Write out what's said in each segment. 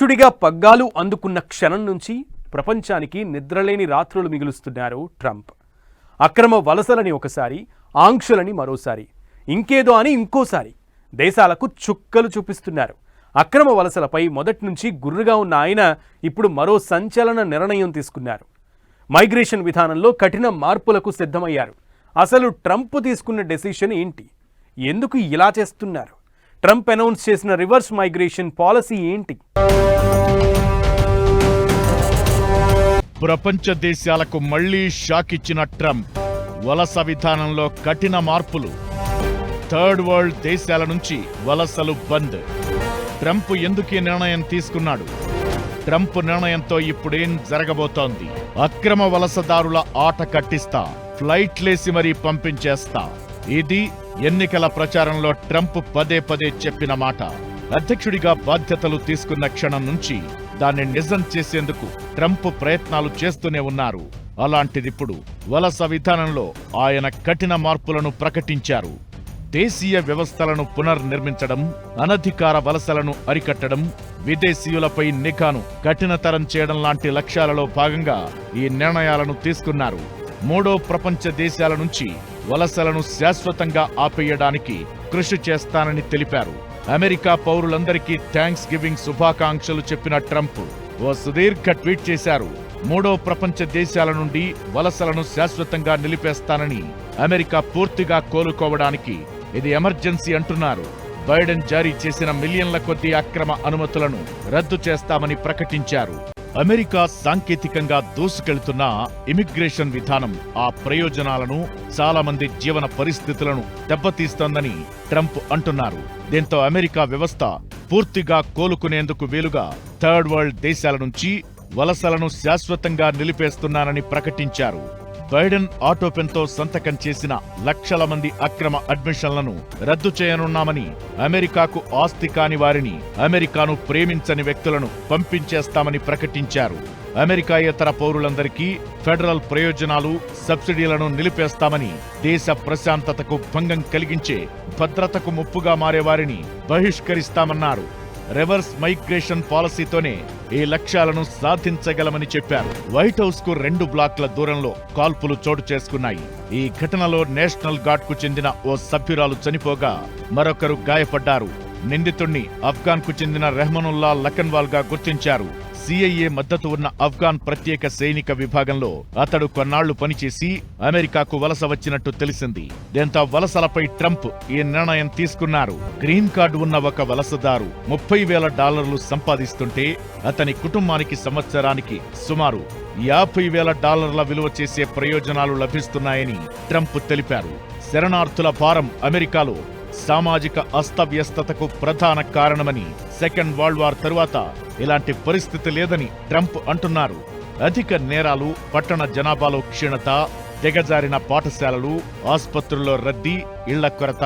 అధ్యక్షుడిగా పగ్గాలు అందుకున్న క్షణం నుంచి ప్రపంచానికి నిద్రలేని రాత్రులు మిగులుస్తున్నారు ట్రంప్. అక్రమ వలసలని ఒకసారి ఆంక్షలని మరోసారి ఇంకేదో అని ఇంకోసారి దేశాలకు చుక్కలు చూపిస్తున్నారు. అక్రమ వలసలపై మొదటి నుంచి గుర్రుగా ఉన్న ఆయన ఇప్పుడు మరో సంచలన నిర్ణయం తీసుకున్నారు. మైగ్రేషన్ విధానంలో కఠిన మార్పులకు సిద్ధమయ్యారు. అసలు ట్రంప్ తీసుకున్న డెసిషన్ ఏంటి? ఎందుకు ఇలా చేస్తున్నారు? ట్రంప్ అనౌన్స్ చేసిన రివర్స్ మైగ్రేషన్ పాలసీ ఏంటి? ప్రపంచ దేశాలకు మళ్ళీ షాక్ ఇచ్చిన ట్రంప్ వలస విధానంలో కఠిన మార్పులు. థర్డ్ వరల్డ్ దేశాల నుంచి వలసలు బంద్. ట్రంప్ ఎందుకే నిర్ణయం తీసుకున్నాడు? ట్రంప్ నిర్ణయంతో ఇప్పుడేం జరగబోతోంది? అక్రమ వలసదారుల ఆట కట్టిస్తా ఫ్లైట్లేసి మరీ పంపించేస్తా. ఇది ఎన్నికల ప్రచారంలో ట్రంప్ పదే పదే చెప్పిన మాట. అధ్యక్షుడిగా బాధ్యతలు తీసుకున్న క్షణం నుంచి దాన్ని నిజం చేసేందుకు ట్రంప్ ప్రయత్నాలు చేస్తూనే ఉన్నారు. అలాంటిదిప్పుడు వలస విధానంలో ఆయన కఠిన మార్పులను ప్రకటించారు. దేశీయ వ్యవస్థలను పునర్నిర్మించడం అనధికార వలసలను అరికట్టడం విదేశీయులపై నిఘాను కఠినతరం చేయడం లాంటి లక్ష్యాలలో భాగంగా ఈ నిర్ణయాలను తీసుకున్నారు. మూడో ప్రపంచ దేశాల నుంచి వలసలను శాశ్వతంగా ఆపేయడానికి కృషి చేస్తానని తెలిపారు. అమెరికా పౌరులందరికీ థ్యాంక్స్ గివింగ్ శుభాకాంక్షలు చెప్పిన ట్రంప్ ఓ సుదీర్ఘ ట్వీట్ చేశారు. మూడో ప్రపంచ దేశాల నుండి వలసలను శాశ్వతంగా నిలిపేస్తానని అమెరికా పూర్తిగా కోలుకోవడానికి ఇది ఎమర్జెన్సీ అంటున్నారు. బైడెన్ జారీ చేసిన మిలియన్ల కొద్ది అక్రమ అనుమతులను రద్దు చేస్తామని ప్రకటించారు. అమెరికా సాంకేతికంగా దూసుకెళ్తున్న ఇమిగ్రేషన్ విధానం ఆ ప్రయోజనాలను చాలామంది జీవన పరిస్థితులను దెబ్బతీస్తోందని ట్రంప్ అంటున్నారు. దీంతో అమెరికా వ్యవస్థ పూర్తిగా కోలుకునేందుకు వీలుగా థర్డ్ వరల్డ్ దేశాల నుంచి వలసలను శాశ్వతంగా నిలిపేస్తున్నానని ప్రకటించారు. బైడెన్ ఆటోపెన్తో సంతకం చేసిన లక్షల మంది అక్రమ అడ్మిషన్లను రద్దు చేయనున్నామని అమెరికాకు ఆస్తి కాని వారిని అమెరికాను ప్రేమించని వ్యక్తులను పంపించేస్తామని ప్రకటించారు. అమెరికాయేతర పౌరులందరికీ ఫెడరల్ ప్రయోజనాలు సబ్సిడీలను నిలిపేస్తామని దేశ ప్రశాంతతకు భంగం కలిగించే భద్రతకు ముప్పుగా మారేవారిని బహిష్కరిస్తామన్నారు. రివర్స్ మైగ్రేషన్ పాలసీతోనే ఈ లక్ష్యాలను సాధించగలమని చెప్పారు. వైట్ హౌస్కు రెండు బ్లాక్ల దూరంలో కాల్పులు చోటు చేసుకున్నాయి. ఈ ఘటనలో నేషనల్ గార్డ్కు చెందిన ఓ సభ్యురాలు చనిపోగా మరొకరు గాయపడ్డారు. నిందితుణ్ణి అఫ్ఘాన్కు చెందిన రెహమనుల్లా లఖన్వాల్గా గుర్తించారు. సిఐఏ మద్దతు ఉన్న అఫ్ఘాన్ ప్రత్యేక సైనిక విభాగంలో అతడు కొన్నాళ్ళు పనిచేసి అమెరికాకు వలస వచ్చినట్టు తెలిసింది. దీంతో వలసలపై ట్రంప్ ఈ నిర్ణయం తీసుకున్నారు. గ్రీన్ కార్డు ఉన్న ఒక వలసదారు ముప్పై వేల డాలర్లు సంపాదిస్తుంటే అతని కుటుంబానికి సంవత్సరానికి సుమారు యాభై వేల డాలర్ల విలువ చేసే ప్రయోజనాలు లభిస్తున్నాయని ట్రంప్ తెలిపారు. శరణార్థుల భారం అమెరికాలో సామాజిక అస్తవ్యస్తతకు ప్రధాన కారణమని సెకండ్ వరల్డ్ వార్ తరువాత ఇలాంటి పరిస్థితి లేదని ట్రంప్ అంటున్నారు. అధిక నేరాలు పట్టణ జనాభాలో క్షీణత దిగజారిన పాఠశాలలు ఆసుపత్రుల్లో రద్దీ ఇళ్ళ కొరత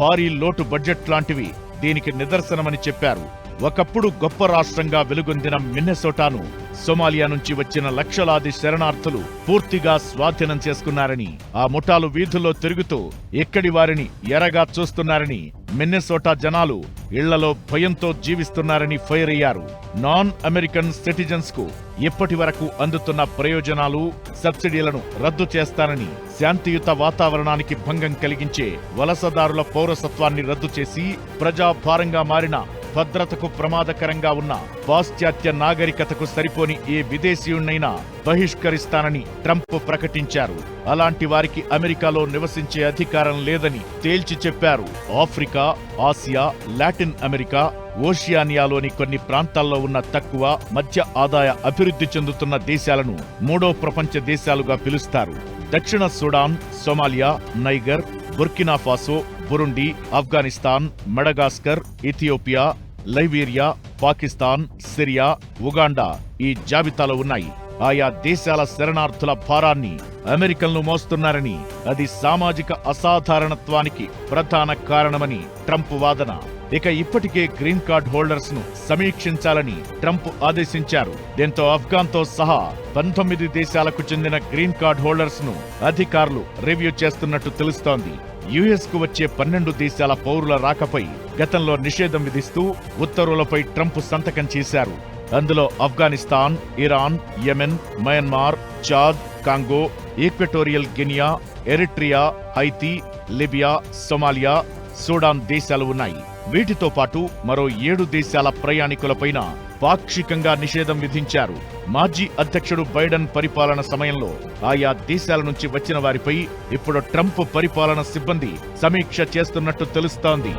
భారీ లోటు బడ్జెట్ లాంటివి దీనికి నిదర్శనమని చెప్పారు. ఒకప్పుడు గొప్ప రాష్ట్రంగా వెలుగొందిన మిన్నెసోటాను సోమాలియా నుంచి వచ్చిన లక్షలాది శరణార్థులు పూర్తిగా స్వాధీనం చేసుకున్నారని ఆ ముఠాలు వీధుల్లో తిరుగుతూ ఎక్కడి వారిని ఎరగా చూస్తున్నారని మిన్నెసోటా జనాలు ఇళ్ళలో భయంతో జీవిస్తున్నారని ఫైర్ అయ్యారు. నాన్ అమెరికన్ సిటిజన్స్కు ఇప్పటి వరకు అందుతున్న ప్రయోజనాలు సబ్సిడీలను రద్దు చేస్తానని శాంతియుత వాతావరణానికి భంగం కలిగించే వలసదారుల పౌరసత్వాన్ని రద్దు చేసి ప్రజాభారంగా మారిన భద్రతకు ప్రమాదకరంగా ఉన్న పాశ్చాత్య నాగరికతకు సరిపోని ఏ విదేశీయుణ్ణైనా బహిష్కరిస్తానని ట్రంప్ ప్రకటించారు. అలాంటి వారికి అమెరికాలో నివసించే అధికారం లేదని తేల్చి చెప్పారు. ఆఫ్రికా ఆసియా లాటిన్ అమెరికా ఓషియానియాలోని కొన్ని ప్రాంతాల్లో ఉన్న తక్కువ మధ్య ఆదాయ అభివృద్ధి చెందుతున్న దేశాలను మూడో ప్రపంచ దేశాలుగా పిలుస్తారు. దక్షిణ Sudan Somalia Niger Burkina Faso Burundi Afghanistan Madagascar Ethiopia Liberia Pakistan Syria Uganda ఈ జాబితాలో ఉన్నాయి. ఆయా దేశాల శరణార్థుల భారాన్ని అమెరికన్లు మోస్తున్నారని అది సామాజిక అసాధారణత్వానికి ప్రధాన కారణమని ట్రంప్ వాదన. ఇక ఇప్పటికే గ్రీన్ కార్డ్ హోల్డర్స్ను సమీక్షించాలని ట్రంప్ ఆదేశించారు. దీంతో ఆఫ్ఘాన్తో సహా పంతొమ్మిది దేశాలకు చెందిన గ్రీన్ కార్డ్ హోల్డర్స్ను అధికారులు రివ్యూ చేస్తున్నట్టు తెలుస్తోంది. యుఎస్కు వచ్చే పన్నెండు దేశాల పౌరుల రాకపై గతంలో నిషేధం విధిస్తూ ఉత్తర్వులపై ట్రంప్ సంతకం చేశారు. అందులో Afghanistan Iran Yemen Myanmar Chad Congo Equatorial Guinea Eritrea Haiti Libya Somalia Sudan దేశాలు ఉన్నాయి. వీటితో పాటు మరో ఏడు దేశాల ప్రయాణికులపైన పాక్షికంగా నిషేధం విధించారు. మాజీ అధ్యక్షుడు బైడెన్ పరిపాలన సమయంలో ఆయా దేశాల నుంచి వచ్చిన వారిపై ఇప్పుడు ట్రంప్ పరిపాలన సిబ్బంది సమీక్ష చేస్తున్నట్టు తెలుస్తోంది.